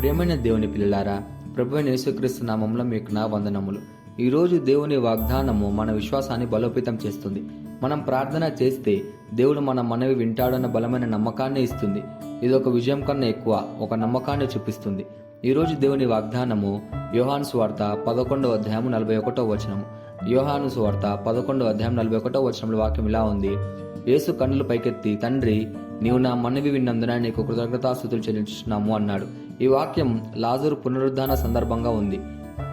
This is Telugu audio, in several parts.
ప్రియమైన దేవుని పిల్లలారా ప్రభు యేసుక్రీస్తు నామంలో మీకు నా వందనములు. ఈరోజు దేవుని వాగ్దానము మన విశ్వాసాన్ని బలోపేతం చేస్తుంది. మనం ప్రార్థన చేస్తే దేవుడు మన మనవి వింటాడన్న బలమైన నమ్మకాన్ని ఇస్తుంది. ఇది ఒక విజయం కన్నా ఎక్కువ ఒక నమ్మకాన్ని చూపిస్తుంది. ఈరోజు దేవుని వాగ్దానము యోహాను స్వార్త పదకొండవ అధ్యాయం నలభై ఒకటో వచనము. యోహాను స్వార్త పదకొండవ అధ్యాయం నలభై ఒకటో వచనంలో వాక్యం ఇలా ఉంది. యేసు కన్నులు పైకెత్తి తండ్రి నీవు నా మనవి విన్నందున నీకు కృతజ్ఞతాస్థుతులు చెల్లించున్నాము అన్నాడు. ఈ వాక్యం లాజరు పునరుద్ధాన సందర్భంగా ఉంది.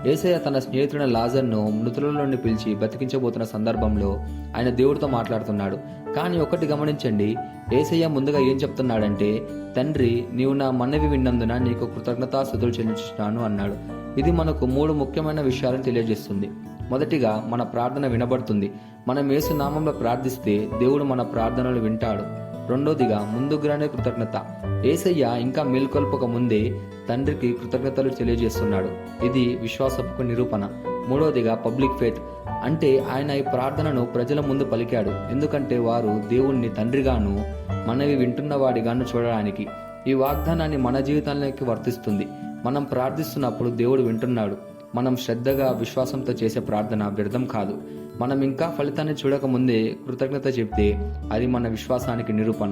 ఏసయ్య తన స్నేహితుడైన లాజర్ను మృతుల నుండి పిలిచి బతికించబోతున్న సందర్భంలో ఆయన దేవుడితో మాట్లాడుతున్నాడు. కానీ ఒకటి గమనించండి ఏసయ్య ముందుగా ఏం చెప్తున్నాడంటే తండ్రి నీవు నా మనవి విన్నందున నీకు కృతజ్ఞతాస్థుతులు చెల్లించున్నాను అన్నాడు. ఇది మనకు మూడు ముఖ్యమైన విషయాలను తెలియజేస్తుంది. మొదటిగా మన ప్రార్థన వినబడుతుంది. మనం యేసు నామంలో ప్రార్థిస్తే దేవుడు మన ప్రార్థనలు వింటాడు. రెండోదిగా ముందుగానే కృతజ్ఞత. ఏసయ్య ఇంకా మేల్కొల్పక ముందే తండ్రికి కృతజ్ఞతలు తెలియజేస్తున్నాడు. ఇది విశ్వాసపు నిరూపణ. మూడోదిగా పబ్లిక్ ఫేత్. అంటే ఆయన ఈ ప్రార్థనను ప్రజల ముందు పలికాడు. ఎందుకంటే వారు దేవుణ్ణి తండ్రిగాను మనవి వింటున్న వాడిగాను చూడడానికి. ఈ వాగ్దానాన్ని మన జీవితాల్లోకి వర్తిస్తుంది. మనం ప్రార్థిస్తున్నప్పుడు దేవుడు వింటున్నాడు. మనం శ్రద్ధగా విశ్వాసంతో చేసే ప్రార్థన వ్యర్థం కాదు. మనం ఇంకా ఫలితాన్ని చూడకముందే కృతజ్ఞత చెప్తే అది మన విశ్వాసానికి నిరూపణ.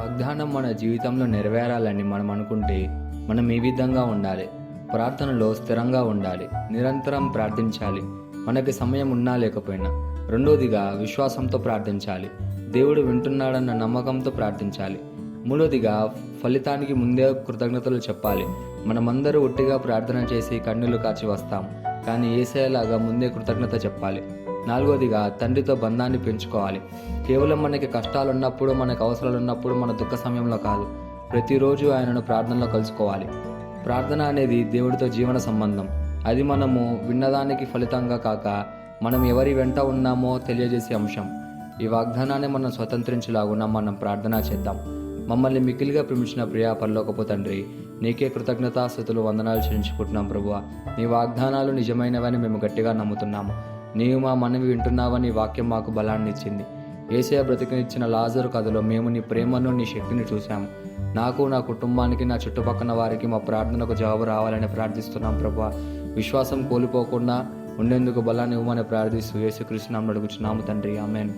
వాగ్దానం మన జీవితంలో నెరవేరాలని మనం అనుకుంటే మనం ఈ విధంగా ఉండాలి. ప్రార్థనలో స్థిరంగా ఉండాలి. నిరంతరం ప్రార్థించాలి. మనకి సమయం ఉన్నా లేకపోయినా. రెండోదిగా విశ్వాసంతో ప్రార్థించాలి. దేవుడు వింటున్నాడన్న నమ్మకంతో ప్రార్థించాలి. మూడోదిగా ఫలితానికి ముందే కృతజ్ఞతలు చెప్పాలి. మనమందరూ ఒట్టిగా ప్రార్థన చేసి కన్నులు కాచి వస్తాం. కానీ ఏసేలాగా ముందే కృతజ్ఞత చెప్పాలి. నాలుగోదిగా తండ్రితో బంధాన్ని పెంచుకోవాలి. కేవలం మనకి కష్టాలు ఉన్నప్పుడు మనకు అవసరాలు ఉన్నప్పుడు మన దుఃఖ సమయంలో కాదు. ప్రతిరోజు ఆయనను ప్రార్థనలో కలుసుకోవాలి. ప్రార్థన అనేది దేవుడితో జీవన సంబంధం. అది మనము విన్నదానికి ఫలితంగా కాక మనం ఎవరి వెంట ఉన్నామో తెలియజేసే అంశం. ఈ వాగ్దానాన్ని మనం స్వతంత్రించలాగున మనం ప్రార్థన చేద్దాం. మమ్మల్ని మిక్కిలిగా ప్రేమించిన ప్రియా పరలోకపు తండ్రి నీకే కృతజ్ఞతాస్థుతులు వందనాలు చెల్లించుకుంటున్నాం ప్రభువ. నీ వాగ్దానాలు నిజమైనవని మేము గట్టిగా నమ్ముతున్నాము. నీవు మా మనవి వింటున్నావని వాక్యం మాకు బలాన్ని ఇచ్చింది. ఏసయ బ్రతికినిచ్చిన లాజరు కథలో మేము నీ ప్రేమను నీ శక్తిని చూశాము. నాకు నా కుటుంబానికి నా చుట్టుపక్కల వారికి మా ప్రార్థనకు జవాబు రావాలని ప్రార్థిస్తున్నాం ప్రభు విశ్వాసం కోల్పోకుండా ఉండేందుకు బలాన్ని ఇవ్వమని ప్రార్థిస్తూ యేసుకృష్ణ అడుగుచున్నాము తండ్రి. ఆమెన్.